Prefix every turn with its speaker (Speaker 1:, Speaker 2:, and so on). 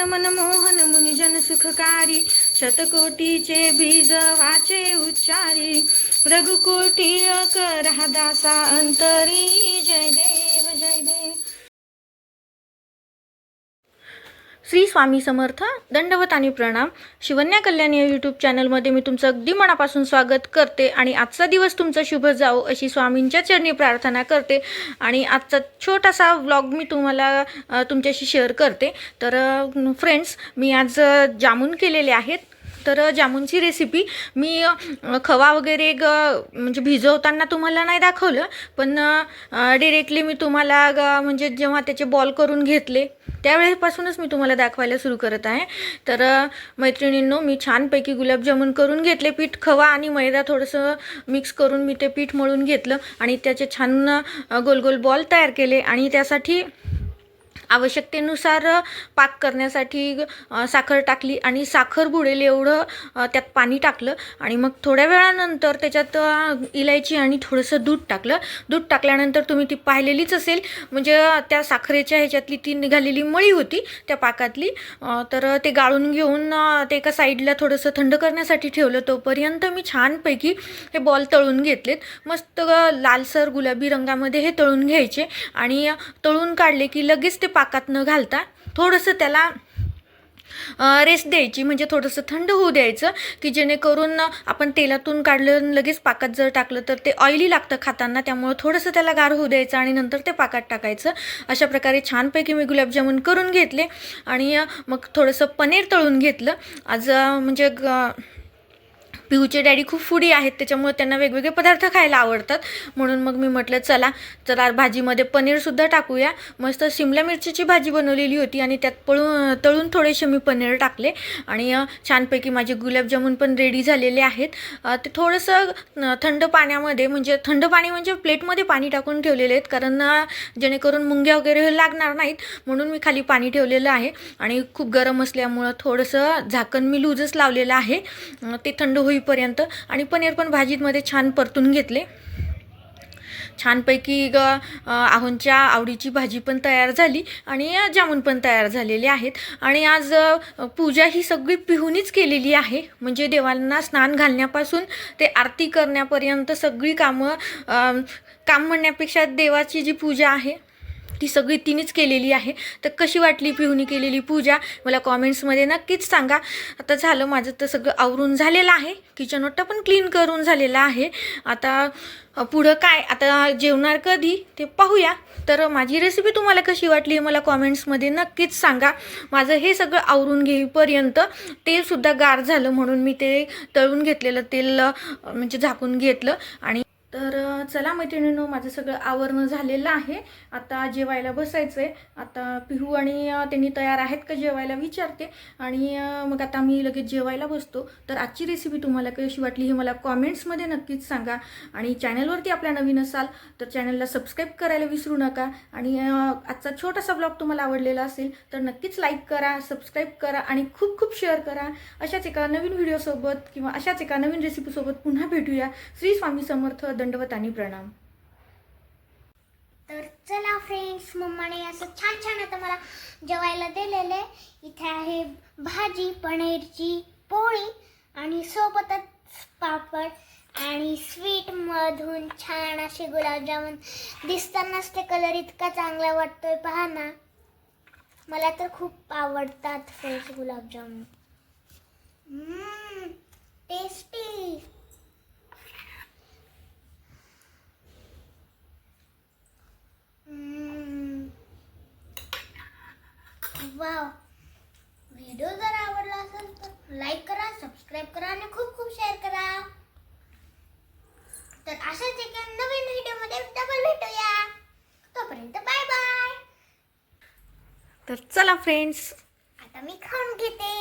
Speaker 1: मन मनमोहन मुनिजन सुखकारी शतकोटीचे बीज वाचे उच्चारी रघुकोटी कर दासा अंतरी जय देव। श्री स्वामी समर्थ दंडवत आणि प्रणाम. शिवन्या कल्याण या यूट्यूब चॅनलमध्ये मी तुमचं अगदी मनापासून स्वागत करते आणि आजचा दिवस तुमचा शुभ जाओ अशी स्वामींच्या चरणी प्रार्थना करते आणि आजचा छोटासा व्लॉग मी तुम्हाला तुमच्याशी शेअर करते. तर फ्रेंड्स मी आज जामून केलेले आहेत. तर जामुनची रेसिपी मी खवा वगैरे ग म्हणजे भिजवताना तुम्हाला नाही दाखवलं पण डिरेक्टली मी तुम्हाला ग म्हणजे जेव्हा त्याचे बॉल करून घेतले त्यावेळेपासूनच मी तुम्हाला दाखवायला सुरू करत आहे. तर मैत्रिणींनो मी छानपैकी गुलाबजामुन करून घेतले पीठ खवा आणि मैदा थोडंसं मिक्स करून मी ते पीठ मळून घेतलं आणि त्याचे छान गोल गोल बॉल तयार केले आणि त्यासाठी आवश्यकतेनुसार पाक करण्यासाठी साखर टाकली आणि साखर बुडेल एवढं त्यात पाणी टाकलं आणि मग थोड्या वेळानंतर त्याच्यात इलायची आणि थोडंसं दूध टाकलं. दूध टाकल्यानंतर तुम्ही ती पाहिलेलीच असेल. म्हणजे त्या साखरेच्या ह्याच्यातली ती निघालेली मळी होती त्या पाकातली. तर ते गाळून घेऊन ते एका साईडला थोडंसं थंड करण्यासाठी ठेवलं. तोपर्यंत मी छानपैकी हे बॉल तळून घेतलेत. मस्त लालसर गुलाबी रंगामध्ये हे तळून घ्यायचे आणि तळून काढले की लगेच ते पाकात न घालता थोडंसं त्याला रेस्ट द्यायची. म्हणजे थोडंसं थंड होऊ द्यायचं की जेणेकरून आपण तेलातून काढलं लगेच पाकात जर टाकलं तर ते ऑइली लागतं खाताना. त्यामुळं थोडंसं त्याला गार होऊ द्यायचं आणि नंतर ते पाकात टाकायचं. अशा प्रकारे छानपैकी मी गुलाबजामुन करून घेतले आणि मग थोडंसं पनीर तळून घेतलं. आज म्हणजे ग पिहूचे डॅडी खूप फुडी आहेत त्याच्यामुळे त्यांना वेगवेगळे पदार्थ खायला आवडतात. म्हणून मग मी म्हटलं चला चला भाजीमध्ये पनीरसुद्धा टाकूया. मस्त शिमला मिरचीची भाजी बनवलेली होती आणि त्यात पळून तळून थोडेसे मी पनीर टाकले. आणि छानपैकी माझे गुलाबजामून पण रेडी झालेले आहेत. ते थोडंसं थंड पाण्यामध्ये म्हणजे थंड पाणी म्हणजे प्लेटमध्ये पाणी टाकून ठेवलेले आहेत. कारण जेणेकरून मुंग्या वगैरे लागणार नाहीत. म्हणून मी खाली पाणी ठेवलेलं आहे. आणि खूप गरम असल्यामुळं थोडंसं झाकण मी लूजच लावलेलं आहे. ते थंड होईल होईपर्यंत आणि पनीर पण भाजीमध्ये छान परतून घेतले. छानपैकी ग आहुनच्या आहोंच्या आवडीची भाजी पण तयार झाली आणि जामून पण तयार झालेले आहेत. आणि आज पूजा ही सगळी पिहूनच केलेली आहे. म्हणजे देवांना स्नान घालण्यापासून ते आरती करण्यापर्यंत सगळी कामं काम म्हणण्यापेक्षा देवाची जी पूजा आहे ती सगळी तिनेच केलेली आहे. तर कशी वाटली पिहुनी केलेली पूजा? मला कॉमेंट्समध्ये नक्कीच सांगा. आता झालं माझं तर सगळं आवरून झालेलं आहे. किचन ओटा पण क्लीन करून झालेलं आहे. आता पुढं काय? आता जेवणार कधी? ते पाहूया. तर माझी रेसिपी तुम्हाला कशी वाटली हे मला कॉमेंट्समध्ये नक्कीच सांगा. माझं हे सगळं आवरून घेईपर्यंत तेलसुद्धा गार झालं म्हणून मी ते तळून घेतलेलं तेल म्हणजे झाकून घेतलं आणि तर चला मैत्रिणीनं माझं सगळं आवरणं झालेलं आहे. आता जेवायला बसायचं आहे आता पिहू आणि त्यांनी तयार आहेत का जेवायला विचारते. आणि मग आता मी लगेच जेवायला बसतो. तर आजची रेसिपी तुम्हाला कशी वाटली हे मला कॉमेंट्समध्ये नक्कीच सांगा. आणि चॅनलवरती आपल्या नवीन असाल तर चॅनलला सबस्क्राईब करायला विसरू नका. आणि आजचा छोटासा ब्लॉग तुम्हाला आवडलेला असेल तर नक्कीच लाईक करा सबस्क्राईब करा आणि खूप खूप शेअर करा. अशाच एका नवीन व्हिडिओसोबत किंवा अशाच एका नवीन रेसिपीसोबत पुन्हा भेटूया. श्री स्वामी समर्थ. दंडवत आणि प्रणाम.
Speaker 2: तर चला फ्रेंड्स मम्माने असं छान छान आता मला जेवायला दिलेले. इथे आहे भाजी पनीरची पोळी आणि सोबतच पापड आणि स्वीट मधून छान असे गुलाबजामुन. दिसतानाच ते कलर इतका चांगला वाटतोय पहा ना. मला तर खूप आवडतात fresh gulab jamun. Mmm, tasty wow. Video जर आवडला असेल तर लाईक करा सबस्क्राईब करा आणि खूप खूप शेअर करा. तर अशाच एका नवीन व्हिडिओमध्ये डबल भेटूया. तोपर्यंत बाय बाय
Speaker 1: तर चला फ्रेंड्स
Speaker 2: आता मी खाऊन घेते.